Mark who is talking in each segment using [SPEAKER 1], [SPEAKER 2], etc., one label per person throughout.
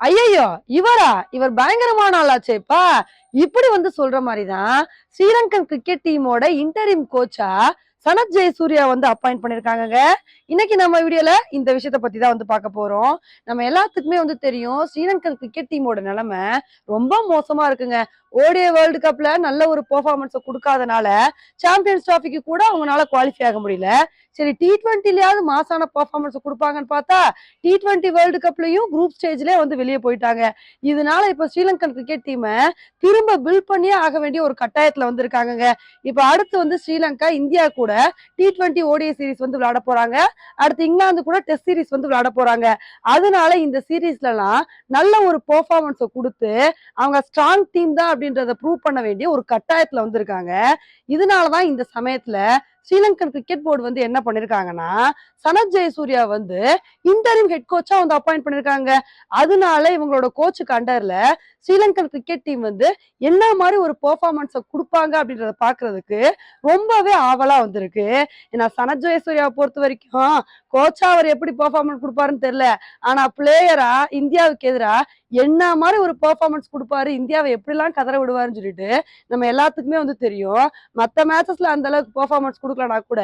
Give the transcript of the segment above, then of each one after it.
[SPEAKER 1] ஐயையோ இவரா? இவர் பயங்கரமான ஆளாச்சேப்பா இப்படி வந்து சொல்ற மாதிரிதான் ஸ்ரீலங்கன் கிரிக்கெட் டீமோட இன்டரிம் கோச்சா சனத் ஜெயசூர்யா வந்து அப்பாயிண்ட் பண்ணிருக்காங்கங்க. இன்னைக்கு நம்ம வீடியோல இந்த விஷயத்த பத்தி தான் வந்து பார்க்க போறோம். நம்ம எல்லாத்துக்குமே வந்து தெரியும் ஸ்ரீலங்கன் கிரிக்கெட் டீமோட நிலைமை ரொம்ப மோசமா இருக்குங்க. ஓடிய வேர்ல்டு கப்ல நல்ல ஒரு பெர்ஃபார்மன்ஸை கொடுக்காதனால சாம்பியன்ஸ் டிராஃபிக்கு கூட அவங்களால குவாலிஃபை ஆக முடியல. சரி டி ட்வெண்ட்டிலேயாவது மாசான பெர்ஃபார்மன்ஸ் கொடுப்பாங்கன்னு பார்த்தா டி ட்வெண்ட்டி வேர்ல்டு கப்லயும் குரூப் ஸ்டேஜ்லேயே வந்து வெளியே போயிட்டாங்க. இதனால இப்ப ஸ்ரீலங்கன் கிரிக்கெட் டீமை திரும்ப பில்ட் பண்ணியே ஆக வேண்டிய ஒரு கட்டாயத்துல வந்திருக்காங்கங்க. இப்ப அடுத்து வந்து ஸ்ரீலங்கா இந்தியா கூட டி டுவெண்ட்டி ஓடிஐ சீரிஸ் வந்து விளையாட போறாங்க. அடுத்து இங்கிலாந்து கூட டெஸ்ட் சீரிஸ் வந்து விளையாட போறாங்க. அதனால இந்த சீரீஸ்ல எல்லாம் நல்ல ஒரு பெர்ஃபார்மன்ஸை கொடுத்து அவங்க ஸ்ட்ராங் டீம் தான் அப்படின்றத ப்ரூவ் பண்ண வேண்டிய ஒரு கட்டாயத்துல வந்திருக்காங்க. இதனாலதான் இந்த சமயத்துல ஸ்ரீலங்கன் கிரிக்கெட் போர்டு வந்து என்ன பண்ணிருக்காங்கன்னா சனத் ஜெயசூர்யா வந்து இன்டரிம் ஹெட் கோச்சா வந்து அப்பாயிண்ட் பண்ணிருக்காங்க. அதனால இவங்களோட கோச்சுக்கு அண்டர்ல ஸ்ரீலங்கன் கிரிக்கெட் டீம் வந்து என்ன மாதிரி ஒரு பெர்ஃபார்மன்ஸை கொடுப்பாங்க அப்படின்றத பாக்குறதுக்கு ரொம்பவே ஆவலா வந்திருக்கு. ஏன்னா சனத் ஜெயசூர்யாவை பொறுத்த வரைக்கும் கோச்சா அவர் எப்படி பெர்ஃபார்மன்ஸ் கொடுப்பாருன்னு தெரியல. ஆனா பிளேயரா இந்தியாவுக்கு எதிரா என்ன மாதிரி ஒரு பெர்ஃபார்மன்ஸ் கொடுப்பாரு இந்தியாவை எப்படிலாம் கதற விடுவாருன்னு சொல்லிட்டு நம்ம எல்லாத்துக்குமே வந்து தெரியும். மற்ற மேட்சஸ்ல அந்த அளவுக்கு பெர்ஃபார்மன்ஸ் கொடுக்கலனா கூட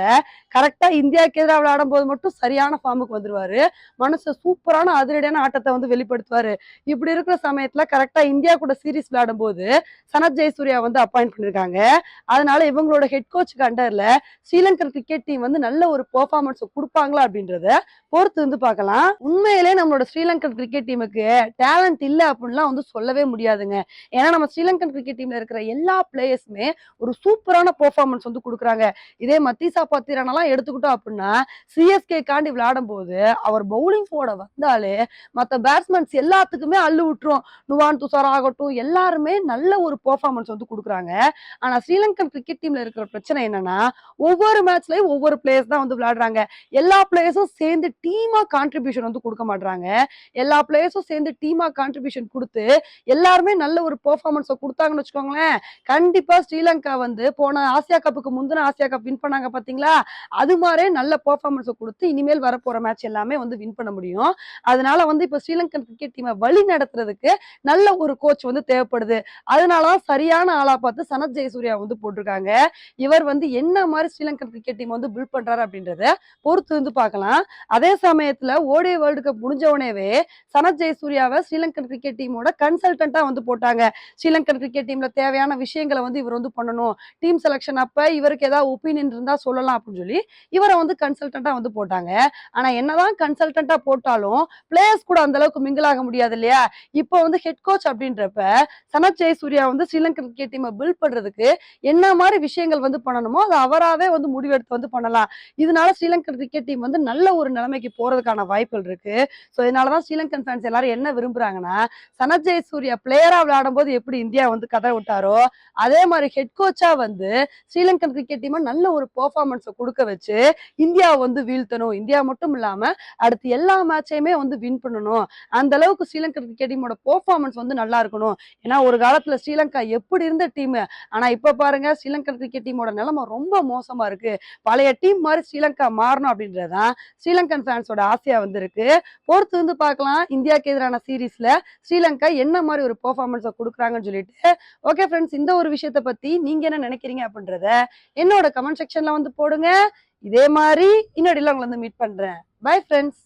[SPEAKER 1] கரெக்டா இந்தியாவுக்கு எதிராக விளையாடும் போது மட்டும் சரியான ஃபார்முக்கு வந்துருவாரு. மனுஷன் சூப்பரான அதிரடியான ஆட்டத்தை வந்து வெளிப்படுத்துவாரு. இப்படி இருக்கிற சமயத்துல கரெக்டா இந்தியா கூட சீரீஸ் விளையாடும் போது சனத் ஜெயசூர்யா வந்து அப்பாயிண்ட் பண்ணிருக்காங்க. அதனால இவங்களோட ஹெட் கோச்சுக்கு அண்டர்ல ஸ்ரீலங்கன் கிரிக்கெட் டீம் வந்து நல்ல ஒரு பெர்ஃபார்மன்ஸ் கொடுப்பாங்களா அப்படின்றத பொறுத்து வந்து பார்க்கலாம். உண்மையிலே நம்மளோட ஸ்ரீலங்கன் கிரிக்கெட் டீமுக்கு டேலண்ட் இல்ல அப்படின்லாம் வந்து சொல்லவே முடியாதுங்க. ஏன்னா நம்ம ஸ்ரீலங்கன் கிரிக்கெட் டீம்ல இருக்கிற எல்லா பிளேயர்ஸுமே ஒரு சூப்பரான பெர்ஃபார்மன்ஸ் வந்து கொடுக்குறாங்க. இதே மத்தீசா பத்திரனெல்லாம் எடுத்துக்கிட்டோம் அப்படின்னா சிஎஸ்கே காண்டி விளையாடும் போது அவர் பவுலிங் போட வந்தாலே மற்ற பேட்ஸ்மேன்ஸ் எல்லாத்துக்குமே அள்ளு விட்டுரும். நுவான் துஷார் ஆகட்டும் எல்லாருமே நல்ல ஒரு பெர்ஃபார்மன்ஸ் வந்து கொடுக்குறாங்க. ஆனா ஸ்ரீலங்கன் கிரிக்கெட் டீம்ல இருக்கிற பிரச்சனை என்னன்னா ஒவ்வொரு மேட்ச்லயும் ஒவ்வொரு பிளேயர்ஸ் தான் வந்து விளையாடுறாங்க. எல்லா பிளேயர்ஸும் சேர்ந்து டீமா கான்ட்ரிபியூஷன் வந்து கொடுக்க மாட்டாங்க எல்லா பிளேயர்ஸும் சேர்ந்து டீமா கான்ட்ரிபியூஷன் கொடுத்து எல்லாருமே நல்ல ஒரு பெர்ஃபார்மன்ஸை கொடுத்தாங்கன்னு வச்சுக்கோங்களேன். கண்டிப்பா ஸ்ரீலங்கா வந்து போன ஆசியா கப்புக்கு முந்தின ஆசியா கப் வின் பண்ணாங்க பார்த்தீங்களா அது மாதிரியே நல்ல பெர்ஃபார்மன்ஸை கொடுத்து இனிமேல் வரப்போகிற மேட்ச் எல்லாமே வந்து வின் பண்ண முடியும். அதனால வந்து இப்போ ஸ்ரீலங்கன் கிரிக்கெட் டீமை வழி நடத்துறதுக்கு நல்ல ஒரு கோச் வந்து தேவைப்படுது. அதனாலதான் சரியான ஆளா பார்த்து சனத் ஜெயசூர்யா வந்து போட்டிருக்காங்க. இவர் வந்து என்ன மாதிரி ஸ்ரீலங்கன் கிரிக்கெட் டீம் வந்து பில்ட் பண்ணுறாரு அப்படின்றத பொறுத்து வந்து பார்க்கலாம். அதே சமயத்தில் ஓடிய வேர்ல்டு கப் முடிஞ்ச உடனேவே சனத் ஜெயசூர்யாவை ஸ்ரீலங்கன் கிரிக்கெட் டீமோட கன்சல்டன்டா வந்து போட்டாங்க. ஸ்ரீலங்கன் கிரிக்கெட் டீம்ல தேவையான விஷயங்களை வந்து இவர் வந்து பண்ணணும். டீம் செலெக்ஷன் அப்ப இவருக்கு ஏதாவது ஒப்பீனியன் இருந்தா சொல்லலாம் அப்படின்னு சொல்லி இவரை வந்து கன்சல்டன்டா வந்து போட்டாங்க. ஆனா என்னதான் கன்சல்டன்டா போட்டாலும் பிளேயர்ஸ் கூட அந்த அளவுக்கு மிங்கிள் ஆக முடியாது இல்லையா? இப்போ வந்து ஹெட் கோச் அப்படின்றப்ப சனத் ஜெயசூர்யா வந்து ஸ்ரீலங்கன் கிரிக்கெட் டீமை பில்ட் பண்றதுக்கு என்ன மாதிரி விஷயங்கள் வந்து பண்ணணுமோ அதை அவராவே வந்து முடிவெடுத்து வந்து பண்ணலாம். இதனால ஸ்ரீலங்கன் கிரிக்கெட் டீம் வந்து நல்ல ஒரு நிலைமைக்கு போறதுக்கான வாய்ப்புகள் இருக்கு. ஸோ இதனாலதான் ஸ்ரீலங்கன் ஃபேன்ஸ் எல்லாரும் என்ன விரும்புறாங்கன்னா சனத் ஜெயசூர்யா பிளேயரா விளையாடும் போது எப்படி இந்தியா வந்து கதை விட்டாரோ அதே மாதிரி ஹெட் கோச்சா வந்து ஸ்ரீலங்கன் கிரிக்கெட் டீமை நல்ல ஒரு பெர்ஃபார்மன்ஸை கொடுக்க வச்சு இந்தியாவை வந்து வீழ்த்தணும். இந்தியா மட்டும் இல்லாம அடுத்து எல்லா மேட்சையுமே வந்து வின் பண்ணணும். அந்த அளவுக்கு ஸ்ரீலங்கா கிரிக்கெட் டீமோட பெர்ஃபார்மன்ஸ் வந்து நல்லா இருக்கணும். ஏன்னா ஒரு காலத்துல ஸ்ரீலங்கா எப்படி இருந்த டீம் ஆனா இப்ப பாருங்க ஸ்ரீலங்கா கிரிக்கெட் டீமோட நிலைமை ரொம்ப மோசமா இருக்கு. பழைய டீம் மாதிரி ஸ்ரீலங்கா மாறணும் அப்படின்றதான் ஸ்ரீலங்கன் ஃபேன்ஸோட ஆசையா வந்திருக்கு. பொறுத்து வந்து பார்க்கலாம். இந்தியாவுக்கு எதிரான சீரீஸ்ல ஸ்ரீலங்கா என்ன மாதிரி ஒரு பெர்ஃபார்மன்ஸை கொடுக்குறாங்கன்னு சொல்லிட்டு. ஓகே ஃப்ரெண்ட்ஸ் இந்த ஒரு விஷயத்த பத்தி நீங்க என்ன நினைக்கிறீங்க அப்படின்றத என்னோட கமெண்ட் செக்ஷன்ல வந்து போடுங்க. இதே மாதிரி இன்னொரு உங்களை வந்து மீட் பண்றேன். Bye friends